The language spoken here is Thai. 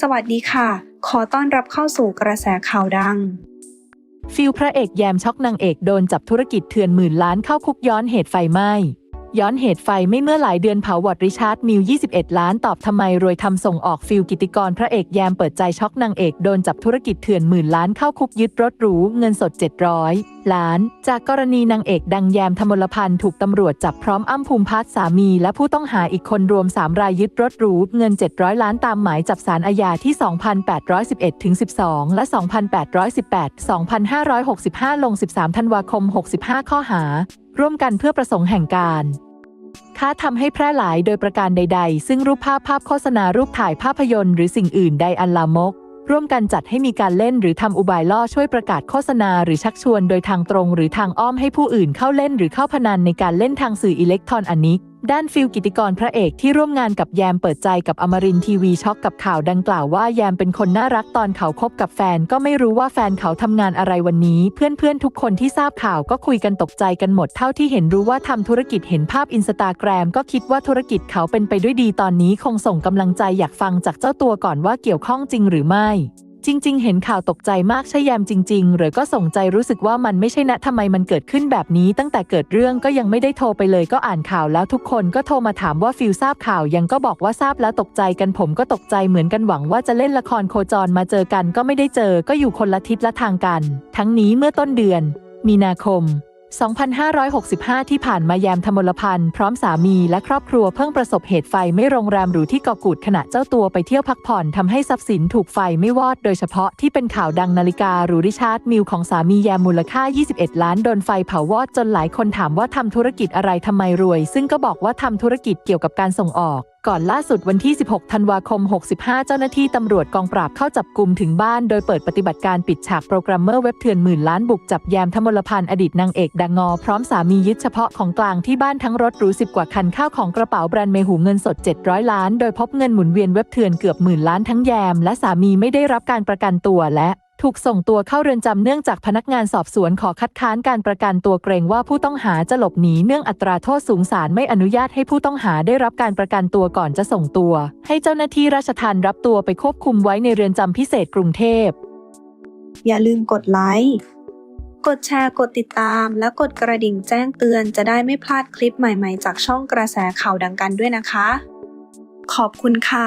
สวัสดีค่ะ ขอต้อนรับเข้าสู่กระแสข่าวดัง ฟิลพระเอกแยมช็อกนางเอกโดนจับธุรกิจเถื่อนหมื่นล้านเข้าคุกย้อนเหตุไฟไหม้ ย้อนเหตุไฟไม่เมื่อหลายเดือนเผาวอดริชาร์ดมิว 21 ล้านตอบทำไมรวยทำส่งออกฟิลกิติกรพระเอกแยมเปิดใจช็อกนางเอกโดนจับธุรกิจเถื่อนหมื่นล้านเข้าคุกยึดรถหรูเงินสด 700 ล้าน จากกรณีนางเอกดังแยมธมลพันธ์ถูกตำรวจจับพร้อมอ้ำภูมิพัฒน์สามีและผู้ต้องหาอีกคนรวม 3 รายยึดรถหรูเงิน 700 ล้านตามหมายจับสารอาญาที่ 2811ถึง12 และ 2818 2565 ลง 13 ธันวาคม 65 ข้อหาร่วมกันเพื่อประสงค์แห่งการ ค้าทำให้แพร่หลายโดยประการใด ๆ ซึ่งรูปภาพภาพโฆษณารูปถ่ายภาพยนตร์หรือสิ่งอื่นใดอันลามก ร่วมกันจัดให้มีการเล่นหรือทำอุบายล่อช่วยประกาศโฆษณาหรือชักชวนโดยทางตรง หรือทางอ้อมให้ผู้อื่นเข้าเล่นหรือเข้าพนันในการเล่นทางสื่ออิเล็กทรอนิกส์ ด้านฟิลกิติกรพระเอกที่ร่วมงานกับแยมเปิดใจกับอมรินทีวีช็อกกับข่าวดังกล่าวว่าแยมเป็นคนน่ารักตอนเขาคบกับแฟนก็ไม่รู้ว่าแฟนเขาทำงานอะไรวันนี้ เพื่อนๆ ทุกคนที่ทราบข่าวก็คุยกันตกใจกันหมดเท่าที่เห็นรู้ว่าทำธุรกิจเห็นภาพอินสตาแกรมก็คิดว่าธุรกิจเขาเป็นไปด้วยดีตอนนี้คงส่งกำลังใจอยากฟังจากเจ้าตัวก่อนว่าเกี่ยวข้องจริงหรือไม่ จริง ๆ เห็นข่าวตกใจมากใช่แยมจริง ๆ หรือก็ส่งใจรู้สึกว่ามันไม่ใช่นะทำไมมันเกิดขึ้นแบบนี้ตั้งแต่เกิดเรื่องก็ยังไม่ได้โทรไปเลยก็อ่านข่าวแล้วทุกคนก็โทรมาถามว่าฟิลทราบข่าวยังก็บอกว่าทราบแล้วตกใจกันผมก็ตกใจเหมือนกันหวังว่าจะเล่นละครโคจรมาเจอกันก็ไม่ได้เจอก็อยู่คนละทิศละทางกัน ทั้งนี้เมื่อต้นเดือน มีนาคม 2565 ที่ผ่านมาแยมธมลพันธ์พร้อมสามีและครอบครัวเพิ่งประสบเหตุไฟไม่โรงแรมหรูที่เกาะกูดขณะเจ้าตัวไปเที่ยวพักผ่อนทำให้ทรัพย์สินถูกไฟไม่วอดโดยเฉพาะที่เป็นข่าวดังนาฬิกาหรูริชาร์ดมิลของสามีแยมมูลค่า 21 ล้านโดนไฟเผาวอดจนหลายคนถามว่าทำธุรกิจอะไรทำไมรวย ซึ่งก็บอกว่าทำธุรกิจเกี่ยวกับการส่งออกก่อนล่าสุดวันที่ 16 ธันวาคม 65 เจ้าหน้าที่ตำรวจกองปราบเข้าจับกลุ่มถึงบ้าน โดยเปิดปฏิบัติการปิดฉากโปรแกรมเมอร์เว็บเถื่อนหมื่นล้านบุกจับแยมธมลพันธ์อดีตนางเอกดังงอ พร้อมสามียึดเฉพาะของกลางที่บ้านทั้งรถหรูสิบกว่าคันข้าวของกระเป๋าแบรนด์เมหูเงินสด 700 ล้าน โดยพบเงินหมุนเวียนเว็บเถื่อนเกือบหมื่นล้านทั้งแยม และสามีไม่ได้รับการประกันตัวและ ถูกส่งตัวเข้าเรือนจำเนื่องจากพนักงานสอบสวนขอคัดค้านการประกันตัวเกรงว่าผู้ต้องหาจะหลบหนีเนื่องอัตราโทษสูงศาลไม่อนุญาตให้ผู้ต้องหาได้รับการประกันตัวก่อนจะส่งตัว ให้เจ้าหน้าที่ราชทัณฑ์รับตัวไปควบคุมไว้ในเรือนจำพิเศษกรุงเทพ อย่าลืมกดไลค์ กดแชร์ กดติดตาม และกดกระดิ่งแจ้งเตือนจะได้ไม่พลาดคลิปใหม่ๆ จากช่องกระแสข่าวดังกันด้วยนะคะ ขอบคุณค่ะ